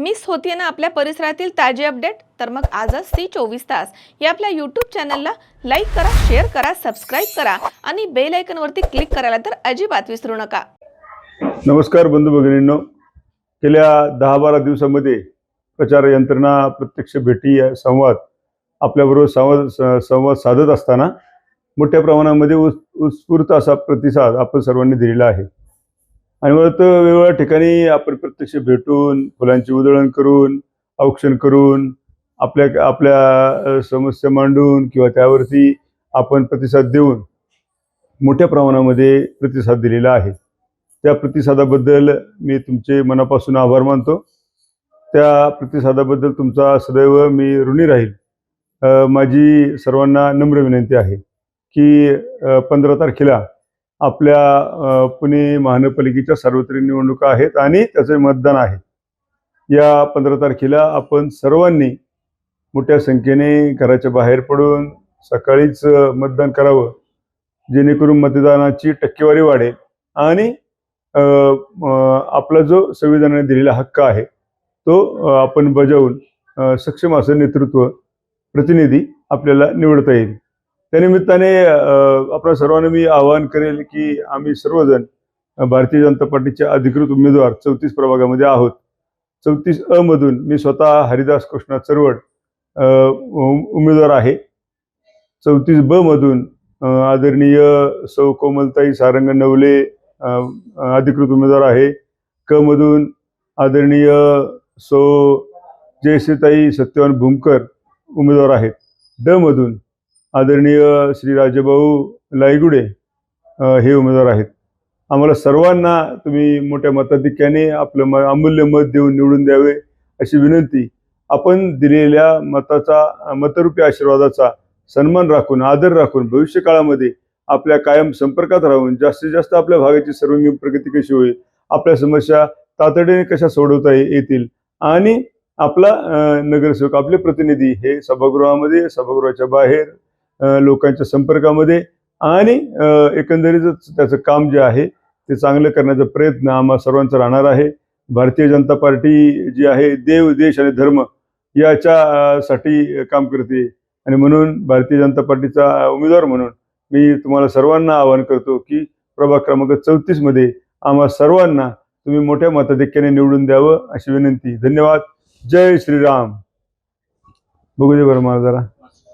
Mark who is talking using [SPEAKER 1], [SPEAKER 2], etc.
[SPEAKER 1] Miss होतीये ना आपल्या परिसरातील ताजे अपडेट? तर मग आजच सी चोवीस तास. या आपल्या यूट्यूब चॅनलला लाईक करा शेअर करा सबस्क्राईब करा आणि बेल आयकनवरती क्लिक करायला तर अजिबात विसरू नका.
[SPEAKER 2] नमस्कार बंधू भगिनींनो. गेल्या दहा बारा दिवसामध्ये प्रचार यंत्रणा प्रत्यक्ष भेटी या संवाद आपल्याबरोबर संवाद संवाद साधत असताना मोठ्या प्रमाणामध्ये उस उत्स्फूर्त असा प्रतिसाद आपण सर्वांनी दिलेला आहे. आणि मग वेगवेगळ्या ठिकाणी आपण प्रत्यक्ष भेटून फुलांची उधळण करून औक्षण करून आपल्या आपल्या समस्या मांडून किंवा त्यावरती आपण प्रतिसाद देऊन मोठ्या प्रमाणामध्ये प्रतिसाद दिलेला आहे. त्या प्रतिसादाबद्दल मी तुमचे मनापासून आभार मानतो. त्या प्रतिसादाबद्दल तुमचा सदैव मी ऋणी राहील. माझी सर्वांना नम्र विनंती आहे की पंधरा तारखेला आपल्या पुणे महानगरपालिकेच्या सार्वत्रिक निवडणुका आहेत आणि त्याचे मतदान आहे. या पंधरा तारखेला आपण सर्वांनी मोठ्या संख्येने घराच्या बाहेर पडून सकाळीच मतदान करावं जेणेकरून मतदानाची टक्केवारी वाढेल आणि आपला जो संविधानाने दिलेला हक्क आहे तो आपण बजावून सक्षम असं नेतृत्व प्रतिनिधी आपल्याला निवडता येईल. त्यानिमित्ताने आपल्या सर्वांना मी आवाहन करेल की आम्ही सर्वजण भारतीय जनता पार्टीचे अधिकृत उमेदवार चौतीस प्रभागामध्ये आहोत. चौतीस अ मधून मी स्वतः हरिदास कृष्णा चरवड उमेदवार आहे. चौतीस ब मधून आदरणीय सौ कोमलताई सारंग नवले अधिकृत उमेदवार आहे. क मधून आदरणीय सौ जयश्रीताई सत्यवान भूमकर उमेदवार आहेत. ड मधून आदरणीय श्री राजभाऊ लायगुडे हे उमेदवार आहेत. आम्हाला सर्वांना तुम्ही मोठ्या मताधिक्याने आपलं म अमूल्य मत देऊन निवडून द्यावे अशी विनंती. आपण दिलेल्या मताचा मतरूपी आशीर्वादाचा सन्मान राखून आदर राखून भविष्य काळामध्ये आपल्या कायम संपर्कात राहून जास्तीत जास्त आपल्या भागाची सर्वांगीण प्रगती कशी होईल आपल्या समस्या तातडीने कशा सोडवता येतील आणि आपला नगरसेवक आपले प्रतिनिधी हे सभागृहामध्ये सभागृहाच्या बाहेर लोकांच्या संपर्कामध्ये आणि एकंदरीतच त्याचं काम जे आहे ते चांगलं करण्याचा प्रयत्न आम्हा सर्वांचा राहणार आहे. भारतीय जनता पार्टी जी आहे देव देश आणि धर्म याच्या साठी काम करते. आणि म्हणून भारतीय जनता पार्टीचा उमेदवार म्हणून मी तुम्हाला सर्वांना आवाहन करतो की प्रभाग क्रमांक चौतीसमध्ये आम्हा सर्वांना तुम्ही मोठ्या मताधिक्याने निवडून द्यावं अशी विनंती. धन्यवाद. जय श्रीराम. बघू दे बरं मला जरा.